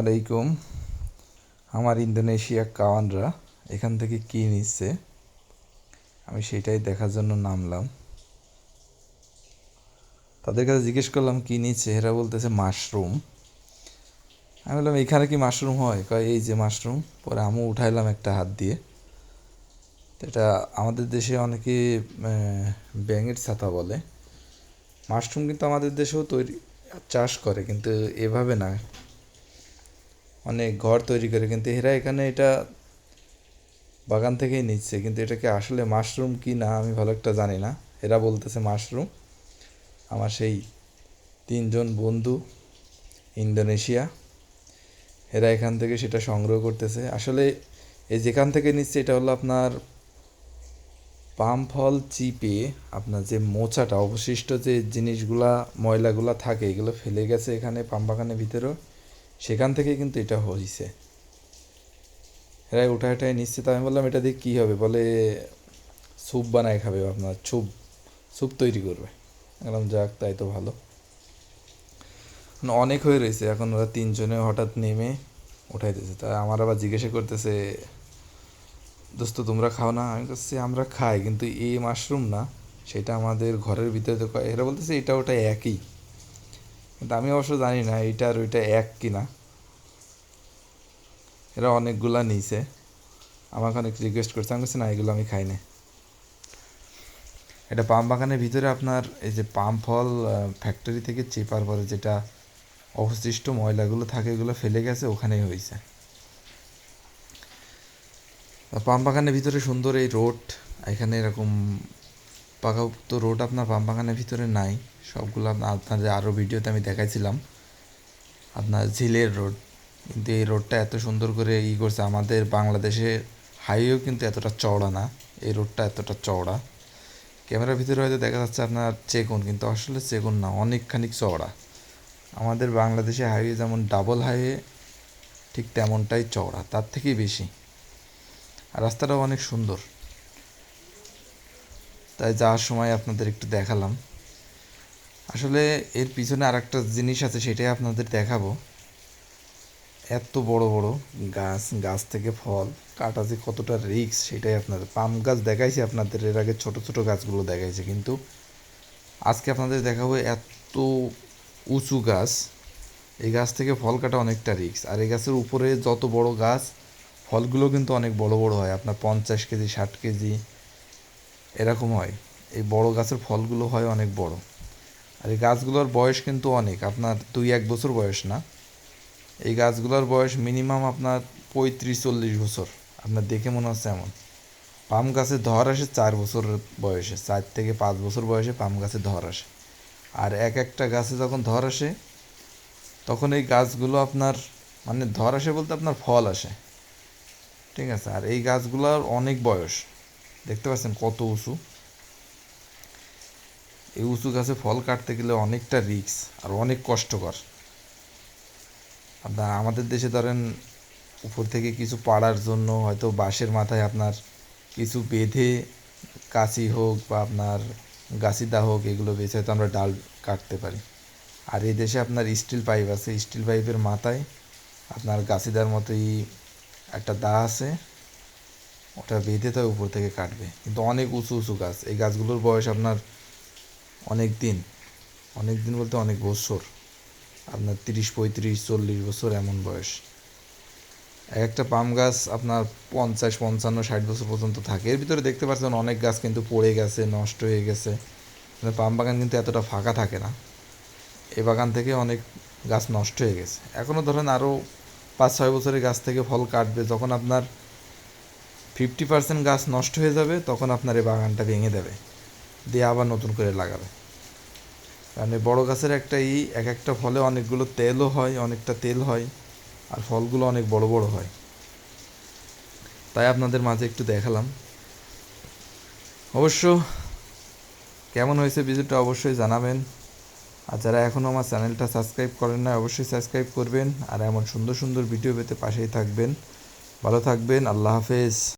আলাইকুম। আমার ইন্দোনেশিয়া কাওয়ানরা এখান থেকে কী নিচ্ছে? আমি সেটাই দেখার জন্য নামলাম। তাদের কাছে জিজ্ঞেস করলাম, কী নিচ্ছে? এরা বলতেছে, মাশরুম। আমি বললাম, এখানে কি মাশরুম হয়? কয়, এই যে মাশরুম। পরে আমু উঠাইলাম একটা হাত দিয়ে। তো এটা আমাদের দেশে অনেকে ব্যাঙের ছাতা বলে। মাশরুম কিন্তু আমাদের দেশেও তৈরি, চাষ করে, কিন্তু এভাবে না। অনেক ঘর তৈরি করে, কিন্তু এরা এখানে এটা বাগান থেকেই নিচ্ছে। কিন্তু এটাকে আসলে মাশরুম কি না, আমি ভালো একটা জানি না। এরা বলতেছে মাশরুম আমার সেই তিনজন বন্ধু ইন্দোনেশিয়া, এরা এখান থেকে সেটা সংগ্রহ করতেছে। আসলে এই যেখান থেকে নিচ্ছে, এটা হলো আপনার পাম ফল চিপে আপনার যে মোচাটা, অবশিষ্ট যে জিনিসগুলা, ময়লাগুলা থাকে, এগুলো ফেলে গেছে এখানে পাম বাগানের ভিতরেও। সেখান থেকে কিন্তু এটা হয়েছে এরা উঠা উঠায় নিশ্চিত আমি বললাম, এটা দিয়ে কী হবে? বলে স্যুপ বানায় খাবে আপনার স্যুপ স্যুপ তৈরি করবে। বললাম, যাক, তাই তো ভালো। অনেক হয়ে রয়েছে। এখন ওরা তিনজনে হঠাৎ নেমে উঠাইতেছে। তা আমার আবার জিজ্ঞাসা করতেছে, দোস্ত, তোমরা খাও না? আমি কাছে আমরা খাই, কিন্তু এই মাশরুম না, সেটা আমাদের ঘরের ভিতরে তো এরা বলতেছে, এটা ওটা একই। কিন্তু আমি অবশ্য জানি না এইটা আর ওইটা এক কিনা। এরা অনেকগুলা নিয়েছে আমাকে অনেক রিকোয়েস্ট করছে। আমি না, এগুলো আমি খাই না এটা পাম বাগানের ভিতরে আপনার এই যে পাম ফল ফ্যাক্টরি থেকে চেপার পরে যেটা অবশিষ্ট ময়লাগুলো থাকে, এগুলো ফেলে গেছে, ওখানেই হয়েছে পাম বাগানের ভিতরে সুন্দর এই রোড, এখানে এরকম পাকাপোক্ত রোড আপনার পাম বাগানের ভিতরে নাই। সবগুলো আপনাদের আরও ভিডিওতে আমি দেখাইছিলাম। আপনার ঝিলের রোড। কিন্তু এই রোডটা এত সুন্দর করে ই করছে, আমাদের বাংলাদেশের হাইওয়েও কিন্তু এতটা চওড়া না। এই রোডটা এতটা চওড়া। ক্যামেরার ভিতরে হয়তো দেখা যাচ্ছে আপনার চেগুন, কিন্তু আসলে চেগুন না, অনেকখানি চওড়া। আমাদের বাংলাদেশে হাইওয়ে যেমন ডাবল হাইওয়ে, ঠিক তেমনটাই চওড়া, তার থেকেই বেশি। আর রাস্তাটাও অনেক সুন্দর। তাই যাওয়ার সময় আপনাদের একটু দেখালাম। আসলে এর পিছনে আর একটা জিনিস আছে, সেটাই আপনাদের দেখাবো। এত বড় বড় গাছ গাছ থেকে ফল, কাটা যে কতটা রিক্স সেটাই আপনাদের। পাম গাছ দেখাইছি আপনাদের, এর আগে ছোট ছোট গাছগুলো দেখাইছে, কিন্তু আজকে আপনাদের দেখাবো এত উঁচু গাছ। এই গাছ থেকে ফল কাটা অনেকটা রিক্স আর এই গাছের উপরে যত বড় গাছ, ফলগুলো কিন্তু অনেক বড় বড় হয়। আপনার পঞ্চাশ কেজি, ষাট কেজি, এরকম হয়। এই বড় গাছের ফলগুলো হয় অনেক বড়। আর এই গাছগুলোর বয়স কিন্তু অনেক। আপনার দুই, এক বছর বয়স না। এই গাছগুলোর বয়স মিনিমাম আপনার পঁয়ত্রিশ, চল্লিশ বছর। আপনার দেখে মনে হচ্ছে এমন। পাম গাছে ধর আসে চার বছর বয়সে। চার থেকে পাঁচ বছর বয়সে পাম গাছে ধর আসে। আর এক একটা গাছে যখন ধর আসে, তখন এই গাছগুলো আপনার মানে ধর আসে বলতে আপনার ফল আসে। ঠিক আছে? আর এই গাছগুলোর অনেক বয়স। দেখতে পাচ্ছেন কত উঁচু? এই উঁচু গাছে ফল কাটতে গেলে অনেকটা রিস্ক আর অনেক কষ্টকর। আপনার আমাদের দেশে ধরেন উপর থেকে কিছু পাড়ার জন্য হয়তো বাঁশের মাথায় আপনার কিছু বেঁধে কাঁচি হোক বা আপনার গাছিদা হোক, এগুলো বেছে হয়তো আমরা ডাল কাটতে পারি। আর এই দেশে আপনার স্টিল পাইপ আছে, স্টিল পাইপের মাথায় আপনার গাছিদার মতোই একটা দা আছে, ওটা বেঁধে তো উপর থেকে কাটবে। কিন্তু অনেক উঁচু উঁচু গাছ। এই গাছগুলোর বয়স আপনার অনেক দিন অনেক দিন বলতে অনেক বছর, আপনার তিরিশ, পঁয়ত্রিশ, চল্লিশ বছর এমন বয়স। এক একটা পাম গাছ আপনার পঞ্চাশ, পঞ্চান্ন, ষাট বছর পর্যন্ত থাকে। এর ভিতরে দেখতে পাচ্ছেন অনেক গাছ কিন্তু পড়ে গেছে, নষ্ট হয়ে গেছে। পাম বাগান কিন্তু এতটা ফাঁকা থাকে না। এ বাগান থেকে অনেক গাছ নষ্ট হয়ে গেছে। এখনও ধরেন আরও পাঁচ, ছয় বছরের গাছ থেকে ফল কাটবে। যখন আপনার ফিফটি পার্সেন্ট গাছ নষ্ট হয়ে যাবে, তখন আপনার এই বাগানটা ভেঙে দেবে। দিয়ে আবার নতুন করে লাগাবে। কারণ এই বড়ো গাছের একটা ই, এক একটা ফলে অনেকগুলো তেলও হয়, অনেকটা তেল হয়, আর ফলগুলো অনেক বড় বড় হয়। তাই আপনাদের মাঝে একটু দেখালাম। অবশ্য কেমন হয়েছে ভিডিওটা অবশ্যই জানাবেন। আর যারা এখনও আমার চ্যানেলটা সাবস্ক্রাইব করেন না অবশ্যই সাবস্ক্রাইব করবেন। আর এমন সুন্দর সুন্দর ভিডিও পেতে পাশেই থাকবেন। ভালো থাকবেন, আল্লাহ হাফেজ।